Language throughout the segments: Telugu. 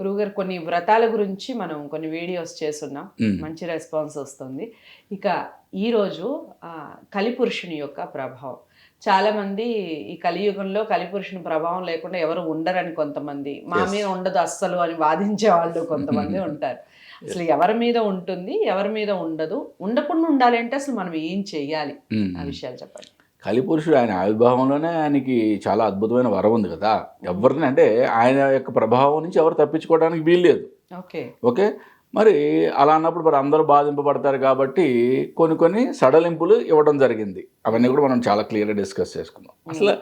గురువుగారు కొన్ని వ్రతాల గురించి మనం కొన్ని వీడియోస్ చేస్తున్నాం. మంచి రెస్పాన్స్ వస్తుంది. ఇక ఈరోజు కలిపురుషుని యొక్క ప్రభావం. చాలా మంది ఈ కలియుగంలో కలిపురుషుని ప్రభావం లేకుండా ఎవరు ఉండరని కొంతమంది మా. మీద ఉండదు అస్సలు అని వాదించే వాళ్ళు కొంతమంది ఉంటారు. అసలు ఎవరి మీద ఉంటుంది ఎవరి మీద ఉండదు. ఉండకుండా ఉండాలి అంటే అసలు మనం ఏం చెయ్యాలి. ఆ విషయాలు చెప్పండి. కలిపురుషుడు ఆయన ఆవిర్భావంలోనే ఆయనకి చాలా అద్భుతమైన వరం ఉంది కదా. ఎవరిని అంటే ఆయన యొక్క ప్రభావం నుంచి ఎవరు తప్పించుకోవడానికి వీల్లేదు ఓకే. ఓకే? మరి అలా అన్నప్పుడు మరి అందరూ బాధింపబడతారు కాబట్టి కొన్ని కొన్ని సడలింపులు ఇవ్వడం జరిగింది. అవన్నీ కూడా మనం చాలా క్లియర్గా డిస్కస్ చేసుకుందాం. అసలు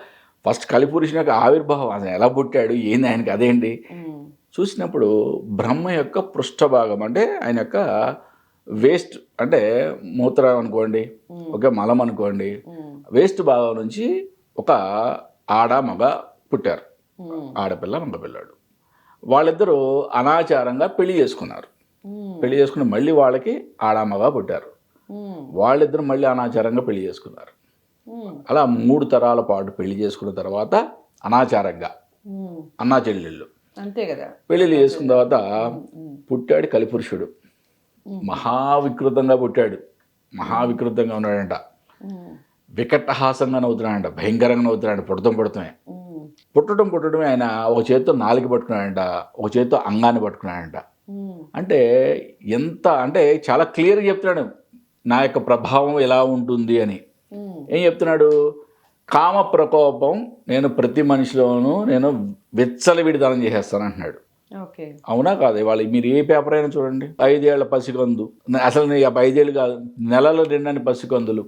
ఫస్ట్ కలిపురుషుని యొక్క ఆవిర్భావం అసలు ఎలా పుట్టాడు? ఏంది ఆయనకి అదేంటి. చూసినప్పుడు బ్రహ్మ యొక్క పృష్ఠభాగం అంటే ఆయన యొక్క వేస్ట్ అంటే మూత్రం అనుకోండి. ఒక మలం అనుకోండి. వేస్ట్ భాగం నుంచి ఒక ఆడ మగ పుట్టారు. ఆడపిల్ల మగపిల్లాడు వాళ్ళిద్దరూ అనాచారంగా పెళ్ళి చేసుకున్నారు. పెళ్ళి చేసుకుని మళ్ళీ వాళ్ళకి ఆడ మగ పుట్టారు. వాళ్ళిద్దరు మళ్ళీ అనాచారంగా పెళ్ళి చేసుకున్నారు. అలా మూడు తరాల పాటు పెళ్ళి చేసుకున్న తర్వాత అనాచారంగా. అన్నా చెల్లెళ్ళు అంతే కదా పెళ్ళిళ్ళు చేసుకున్న తర్వాత. పుట్టాడు కలిపురుషుడు మహావికృతంగా పుట్టాడు మహావికృతంగా ఉన్నాడంట. వికటహాసంగా నవ్వుతున్నాడంట భయంకరంగా నవ్వుతున్నాడు పుడతం పుడతమే. మ్మ్. పుట్టడం పుట్టడమే ఆయన ఒక చేత్తో నాలుగు పట్టుకున్నాడంట ఒక చేత్తో అంగాన్ని పట్టుకున్నాడంట. అంటే ఎంత అంటే చాలా క్లియర్గా చెప్తున్నాడు నా యొక్క ప్రభావం ఎలా ఉంటుంది అని. ఏం చెప్తున్నాడు? కామ ప్రకోపం నేను ప్రతి మనిషిలోనూ నేను వెచ్చల విడిదానం చేసేస్తాను అంటున్నాడు అవునా కాదు? ఇవాళ మీరు ఏ పేపర్ అయినా చూడండి. ఐదేళ్ళ పసికందు. అసలు ఐదేళ్ళు కాదు నెలల నిండని పసికందులు.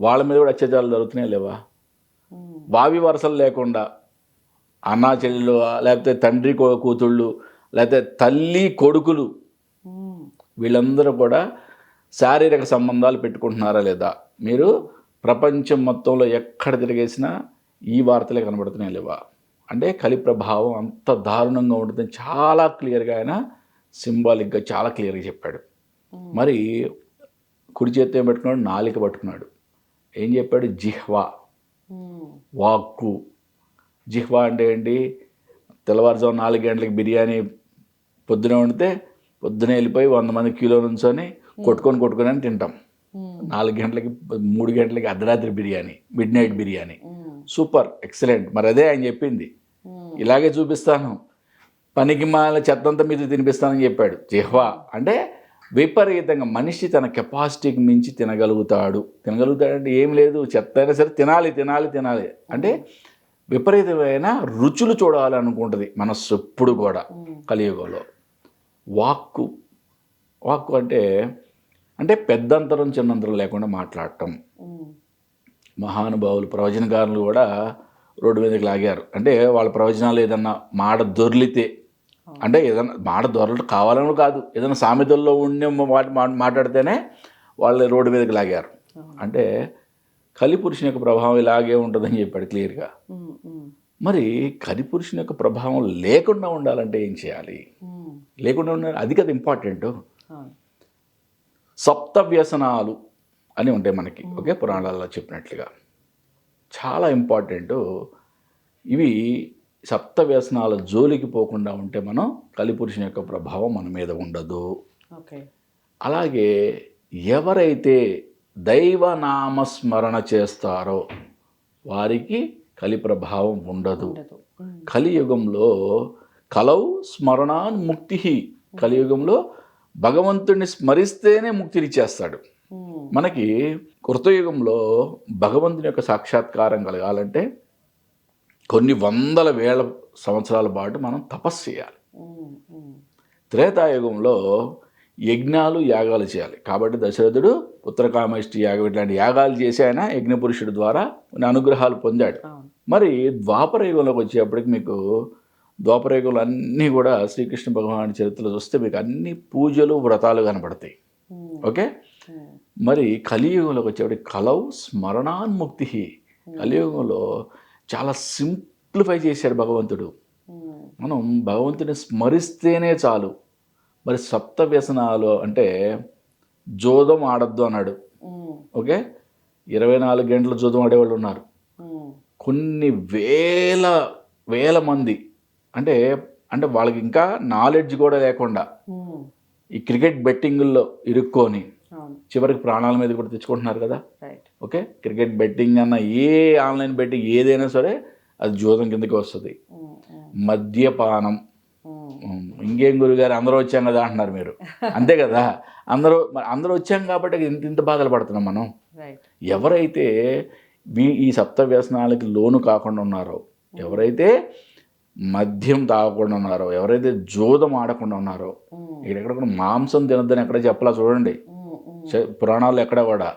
వాళ్ళ మీద కూడా అత్యాచారాలు జరుగుతున్నాయి లేవా. వావి వరసలు లేకుండా అన్నా చెల్లెలు లేకపోతే తండ్రి కూతుళ్ళు లేకపోతే తల్లి కొడుకులు. వీళ్ళందరూ కూడా శారీరక సంబంధాలు పెట్టుకుంటున్నారా లేదా మీరు ప్రపంచం మొత్తంలో ఎక్కడ తిరిగేసినా ఈ వార్తలే కనబడుతున్నాయి లేవా అంటే కలి ప్రభావం అంత దారుణంగా ఉంటుందని చాలా క్లియర్గా ఆయన సింబాలిక్గా చాలా క్లియర్గా చెప్పాడు. మరి కుడి చేత్తో ఏం పట్టుకున్నాడు నాలిక పట్టుకున్నాడు ఏం చెప్పాడు? జిహ్వా. వాక్కు. జిహ్వా అంటే ఏంటి? తెల్లవారుజాము నాలుగు గంటలకి బిర్యానీ పొద్దున వండితే పొద్దున వెళ్ళిపోయి వంద మంది కిలో నుంచొని కొట్టుకొని కొట్టుకొని అని తింటాం. నాలుగు గంటలకి మూడు గంటలకి అర్ధరాత్రి biryani midnight biryani. Super excellent. మరి అదే ఆయన చెప్పింది. ఇలాగే చూపిస్తాను. పనికి మాల చెత్తంతా మీద తినిపిస్తానని చెప్పాడు. జిహ్వా అంటే విపరీతంగా మనిషి తన కెపాసిటీకి మించి తినగలుగుతాడు. తినగలుగుతాడంటే ఏం లేదు చెత్త అయినా సరే తినాలి తినాలి తినాలి. అంటే విపరీతమైన రుచులు చూడాలి అనుకుంటుంది మనస్సు ఎప్పుడు కూడా. కలియుగంలో. వాక్కు వాక్కు అంటే అంటే పెద్దంతరం చిన్నంతరం లేకుండా మాట్లాడటం. మహానుభావులు ప్రవచనకారులు కూడా రోడ్డు మీదకి లాగారు. అంటే వాళ్ళ ప్రవచనాలు ఏదన్నా మాట దొర్లితే అంటే ఏదన్నా మాట దొరలటం కావాలని కాదు ఏదైనా సామెతల్లో ఉండే మాట్లాడితేనే వాళ్ళు రోడ్డు మీదకి లాగారు. అంటే కలిపురుషుని యొక్క ప్రభావం ఇలాగే ఉంటుందని చెప్పాడు క్లియర్గా. మరి కలిపురుషుని యొక్క ప్రభావం లేకుండా ఉండాలంటే ఏం చేయాలి. లేకుండా ఉండాలి అది కదా ఇంపార్టెంట్. సప్త వ్యసనాలు అని ఉంటాయి మనకి ఓకే పురాణాల్లో చెప్పినట్లుగా చాలా ఇంపార్టెంట్ ఇవి సప్త వ్యసనాల జోలికి పోకుండా ఉంటే మనం కలిపురుషుని యొక్క ప్రభావం మన మీద ఉండదు. అలాగే ఎవరైతే దైవనామస్మరణ చేస్తారో వారికి కలి ప్రభావం ఉండదు. కలియుగంలో కలౌ స్మరణాన్ ముక్తి కలియుగంలో భగవంతుడిని స్మరిస్తేనే ముక్తినిచ్చేస్తాడు మ్మ్. మనకి కృతయుగంలో భగవంతుని యొక్క సాక్షాత్కారం కలగాలంటే కొన్ని వందల వేల సంవత్సరాల పాటు మనం తపస్సు చేయాలి. త్రేతాయుగంలో యజ్ఞాలు యాగాలు చేయాలి. కాబట్టి దశరథుడు పుత్రకామేష్టి యాగం ఇట్లాంటి యాగాలు చేసి ఆయన యజ్ఞపురుషుడి ద్వారా అనుగ్రహాలు పొందాడు. మరి ద్వాపర యుగంలోకి వచ్చేప్పటికి మీకు ద్వాపర యుగంలో అన్నీ కూడా శ్రీకృష్ణ భగవాన్ చరిత్రలో చూస్తే మీకు అన్ని పూజలు వ్రతాలు కనపడతాయి. ఓకే. మరి కలియుగంలోకి వచ్చేప్పటికి కలవు స్మరణాన్ముక్తి. కలియుగంలో చాలా సింప్లిఫై చేశాడు భగవంతుడు. మ్మ్. మనం భగవంతుని స్మరిస్తేనే చాలు. మరి సప్త వ్యసనాలు అంటే జోదం ఆడద్దు అన్నాడు. మ్మ్. ఓకే? ఇరవై నాలుగు గంటలు జోదం ఆడేవాళ్ళు ఉన్నారు. మ్మ్. కొన్ని వేల వేల మంది. అంటే అంటే వాళ్ళకి ఇంకా నాలెడ్జ్ కూడా లేకుండా. ఈ క్రికెట్ బెట్టింగుల్లో ఇరుక్కొని చివరికి ప్రాణాల మీద కూడా తెచ్చుకుంటున్నారు కదా? Right okay? క్రికెట్ బెట్టింగ్ అన్న ఏ ఆన్లైన్ బెట్టింగ్ ఏదైనా సరే అది జూదం కిందకి వస్తుంది. మద్యపానం. ఇంకేం గురుగారు? అందరూ వచ్చాం కదా అంటున్నారు మీరు. అంతే కదా? అందరూ అందరూ వచ్చాం కాబట్టి ఇంత ఇంత బాధలు పడుతున్నాం మనం. ఎవరైతే ఈ సప్త వ్యసనాలకి లోను కాకుండా ఉన్నారో ఎవరైతే మద్యం తాగకుండా ఉన్నారో ఎవరైతే జోదం ఆడకుండా ఉన్నారో ఉమ్, ఇక్కడెక్కడ కూడా మాంసం తినద్దని ఎక్కడ చెప్పలా చూడండి. పురాణాలు ఎక్కడ కూడా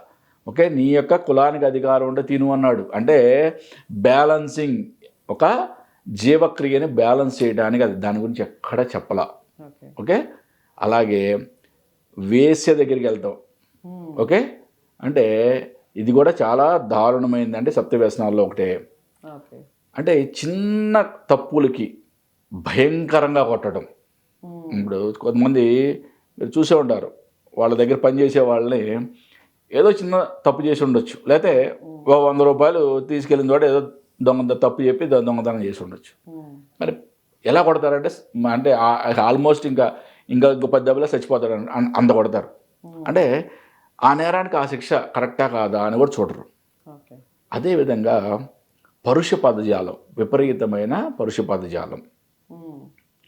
ఓకే? నీ యొక్క కులానికి అధికారం ఉంటే తిను అన్నాడు. అంటే బ్యాలన్సింగ్ ఒక జీవక్రియని బ్యాలెన్స్ చేయడానికి అది దాని గురించి ఎక్కడ చెప్పలా. ఓకే. అలాగే వేశ్య దగ్గరికి వెళ్తాం. ఉమ్, ఓకే? అంటే ఇది కూడా చాలా దారుణమైంది అంటే సప్త వ్యసనాల్లో ఒకటే. అంటే చిన్న తప్పులకి భయంకరంగా కొట్టడం. ఉమ్, ఇప్పుడు కొంతమంది మీరు చూసే ఉంటారు. వాళ్ళ దగ్గర పనిచేసే వాళ్ళని ఏదో చిన్న తప్పు చేసి ఉండొచ్చు. లేకపోతే వంద రూపాయలు తీసుకెళ్ళిన చోట ఏదో దొంగ తప్పు చెప్పి దొంగతనం చేసి ఉండొచ్చు. ఉమ్, మరి ఎలా కొడతారంటే అంటే ఆల్మోస్ట్ ఇంకా ఇంకా ఇంకో పది దెబ్బలో అన్- అంత కొడతారు. అంటే ఆ నేరానికి ఆ శిక్ష కరెక్టా కాదా అని కూడా చూడరు. అదేవిధంగా పరుష పదజాలం విపరీతమైన పరుష పదజాలం. ఉమ్,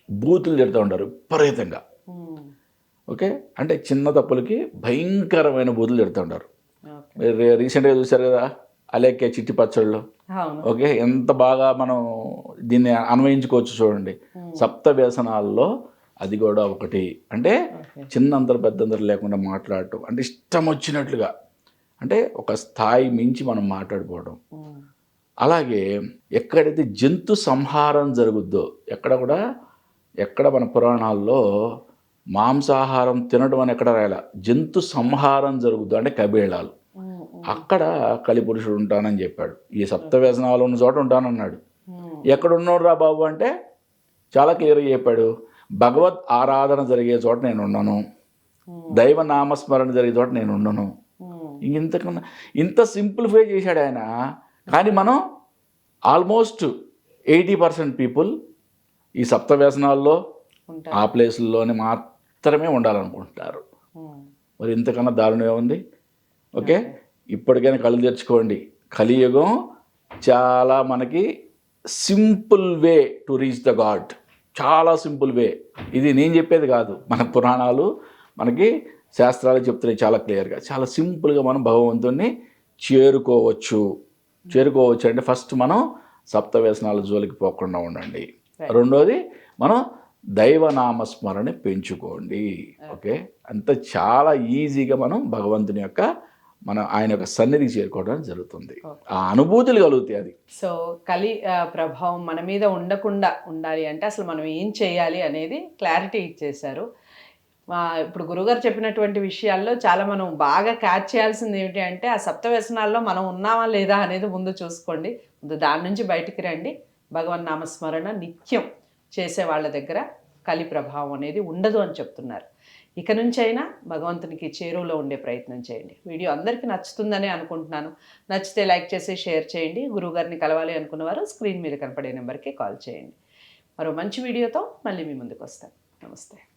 బూతులు తిడుతూ ఉంటారు విపరీతంగా. ఓకే? అంటే చిన్న తప్పులకి భయంకరమైన బూతులు తిడుతూ ఉంటారు. మీరు రీసెంట్గా చూశారు కదా అలేకే చిట్టి పచ్చళ్ళు. ఓకే? ఎంత బాగా మనం దీన్ని అన్వయించుకోవచ్చు చూడండి. సప్త వ్యసనాల్లో అది కూడా ఒకటి. అంటే ఓకే. చిన్నంతరు పెద్దంతరు లేకుండా మాట్లాడటం. అంటే ఇష్టం వచ్చినట్లుగా. అంటే ఒక స్థాయి మించి మనం మాట్లాడుకోవడం. అలాగే ఎక్కడైతే జంతు సంహారం జరుగుద్దో ఎక్కడ కూడా ఎక్కడ మన పురాణాల్లో మాంసాహారం తినడం అని ఎక్కడ రాయాల? జంతు సంహారం జరుగుద్దు అంటే కబేళాలు. అక్కడ కలిపురుషుడు ఉంటానని చెప్పాడు. ఈ సప్త వ్యసనాలు ఉన్న చోట ఉంటానన్నాడు. ఉమ్, ఎక్కడ ఉన్నాడు రా బాబు అంటే చాలా క్లియర్గా చెప్పాడు. భగవత్ ఆరాధన జరిగే చోట నేను ఉన్నాను. దైవ నామస్మరణ జరిగే చోట నేను ఉన్నాను. ఇంతకన్నా ఇంత సింప్లిఫై చేశాడు ఆయన. కానీ మనం ఆల్మోస్ట్ ఎయిటీ పర్సెంట్ పీపుల్ ఈ సప్త వ్యసనాల్లో ఆ ప్లేసుల్లోనే మాత్రమే ఉండాలనుకుంటున్నారు. మరి ఇంతకన్నా దారుణం ఏముంది? ఓకే? ఇప్పటికైనా కళ్ళు తెచ్చుకోండి కలియుగం చాలా మనకి simple way to reach the God. చాలా సింపుల్ వే. ఇది నేను చెప్పేది కాదు. మన పురాణాలు మనకి శాస్త్రాలు చెప్తున్నాయి చాలా క్లియర్గా. చాలా సింపుల్గా మనం భగవంతుణ్ణి చేరుకోవచ్చు. చేరుకోవచ్చు అంటే ఫస్ట్ మనం సప్త వ్యసనాల జోలికి పోకుండా ఉండండి. రెండోది మనం దైవనామస్మరణ పెంచుకోండి. ఓకే. అంత చాలా ఈజీగా మనం భగవంతుని యొక్క మన ఆయన యొక్క సన్నిధికి చేరుకోవడం జరుగుతుంది. ఆ అనుభూతులు కలుగుతాయి అది. సో కలి ప్రభావం మన మీద ఉండకుండా ఉండాలి అంటే అసలు మనం ఏం చేయాలి అనేది క్లారిటీ ఇచ్చేశారు. ఇప్పుడు గురుగారు చెప్పినటువంటి విషయాల్లో చాలా మనం బాగా క్యాచ్ చేయాల్సింది ఏమిటి అంటే ఆ సప్త వ్యసనాల్లో మనం ఉన్నామా లేదా అనేది ముందు చూసుకోండి. ముందు దాని నుంచి బయటికి రండి. భగవన్ నామస్మరణ నిత్యం. చేసే వాళ్ళ దగ్గర కలి ప్రభావం అనేది ఉండదు అని చెప్తున్నారు. ఇక నుంచి అయినా భగవంతునికి చేరువలో ఉండే ప్రయత్నం చేయండి. వీడియో అందరికీ నచ్చుతుందనే అనుకుంటున్నాను. నచ్చితే లైక్ చేసి షేర్ చేయండి. గురువుగారిని కలవాలి అనుకున్నవారు స్క్రీన్ మీద కనపడే నెంబర్కి కాల్ చేయండి. మరో మంచి వీడియోతో మళ్ళీ మీ ముందుకు వస్తాను. నమస్తే.